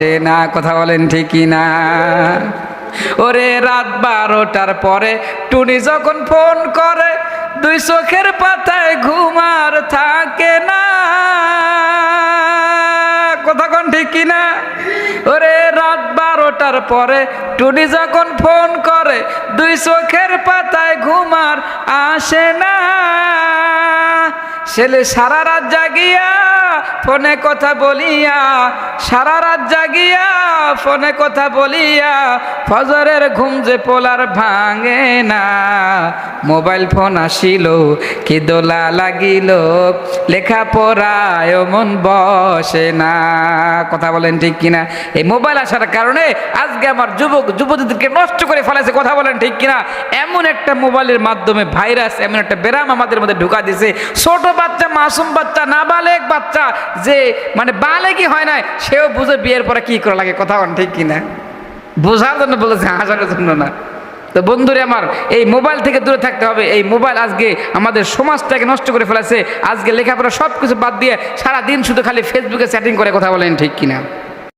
না, কথা বলেন ঠিকই না। ওরে রাত বারোটার পরে টুনি যখন ফোন করে, দুই চোখের পাতায় ঘুমার থাকে না। কথা কোন ঠিক কিনা ওরে রাত বারোটার পরে টুনি যখন ফোন করে, দুই চোখের পাতায় ঘুমার আসে না। ছেলে সারা রাত জাগিয়া ফোনে কথা বলিয়া সারা রাত জাগিয়া ফোনে কথা বলিয়া ফজরের ঘুম যে পোলার ভাঙে না। মোবাইল ফোন আসিল, কি দোলা লাগিল লেখা পড়ায় মন বসে না। কথা বলেন ঠিক কিনা? এই মোবাইল আসার কারণে আজকে আমার যুবক, যুবতীদেরকে নষ্ট করে ফেলেছে, কথা বলেন ঠিক কিনা? এমন একটা মোবাইলের মাধ্যমে ভাইরাস, এমন একটা ব্যারাম আমাদের মধ্যে ঢুকা দিছে। ছোট বাচ্চা, মাসুম বাচ্চা না নাবালেক বাচ্চা, যে মানে বালেকি হয় না সেও বুঝে বিয়ের পরে কি করা লাগে, কথা বলেন ঠিক কিনা? বোঝার জন্য বলেছে হাসার জন্য না। তো বন্ধুরে আমার, এই মোবাইল থেকে দূরে থাকতে হবে। এই মোবাইল আজকে আমাদের সমাজটাকে নষ্ট করে ফেলেছে। আজকে লেখাপড়া সব কিছু বাদ দিয়ে সারা দিন শুধু খালি ফেসবুকে চ্যাটিং করে কথা বলেন ঠিক কিনা?